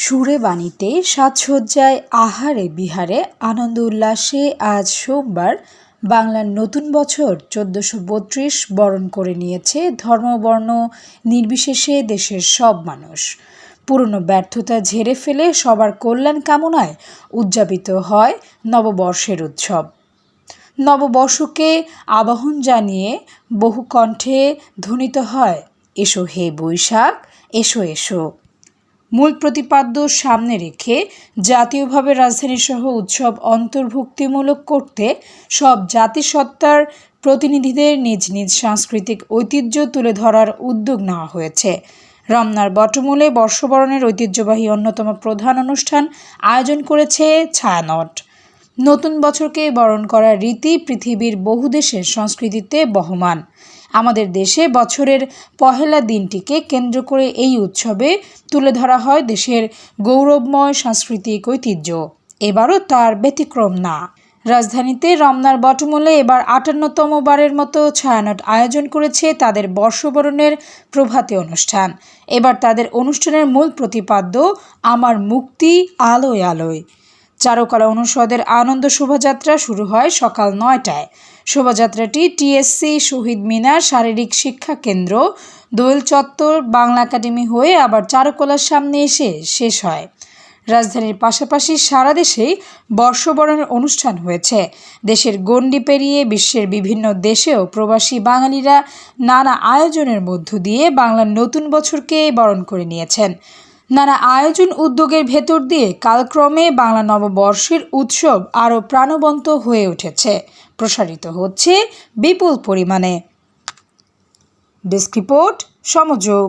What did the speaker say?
সুরে বাণীতে সাজসজ্জায় আহারে বিহারে আনন্দ উল্লাসে আজ সোমবার বাংলার নতুন বছর চোদ্দশো বত্রিশ বরণ করে নিয়েছে ধর্মবর্ণ নির্বিশেষে দেশের সব মানুষ। পুরনো ব্যর্থতা ঝেড়ে ফেলে সবার কল্যাণ কামনায় উদযাপিত হয় নববর্ষের উৎসব। নববর্ষকে আবাহন জানিয়ে বহু কণ্ঠে ধ্বনিত হয়, এসো হে বৈশাখ, এসো এসো। মূল প্রতিপাদ্য সামনে রেখে জাতীয়ভাবে রাজধানীসহ উৎসব অন্তর্ভুক্তিমূলক করতে সব জাতিসত্তার প্রতিনিধিদের নিজ নিজ সাংস্কৃতিক ঐতিহ্য তুলে ধরার উদ্যোগ নেওয়া হয়েছে। রমনার বটমূলে বর্ষবরণের ঐতিহ্যবাহী অন্যতম প্রধান অনুষ্ঠান আয়োজন করেছে ছায়ানট। নতুন বছরকে বরণ করার রীতি পৃথিবীর বহু দেশের সংস্কৃতিতে বহমান। আমাদের দেশে বছরের পহেলা দিনটিকে কেন্দ্র করে এই উৎসবে তুলে ধরা হয় দেশের গৌরবময় সাংস্কৃতিক ঐতিহ্য। এবারও তার ব্যতিক্রম না। রাজধানীতে রমনার বটমূলে এবার আটান্নতম বারের মতো ছায়ানট আয়োজন করেছে তাদের বর্ষবরণের প্রভাতী অনুষ্ঠান। এবার তাদের অনুষ্ঠানের মূল প্রতিপাদ্য, আমার মুক্তি আলোয় আলোয়। চারুকলা অনুষদের আনন্দ শোভাযাত্রা শুরু হয় সকাল নয়টায়। শোভাযাত্রাটি টিএসসি শহীদ মিনার শারীরিক শিক্ষা কেন্দ্র, দোয়েল চত্বর, বাংলা একাডেমি হয়ে আবার চারুকলার সামনে এসে শেষ হয়। রাজধানীর পাশাপাশি সারা দেশেই বর্ষবরণের অনুষ্ঠান হয়েছে। দেশের গণ্ডি পেরিয়ে বিশ্বের বিভিন্ন দেশেও প্রবাসী বাঙালিরা নানা আয়োজনের মধ্য দিয়ে বাংলার নতুন বছরকে বরণ করে নিয়েছেন। নানা আয়োজন উদ্যোগের ভেতর দিয়ে কালক্রমে বাংলা নববর্ষের উৎসব আরও প্রাণবন্ত হয়ে উঠেছে। প্রসারিত হচ্ছে বিপুল পরিমাণে। Desk report সমযোগ।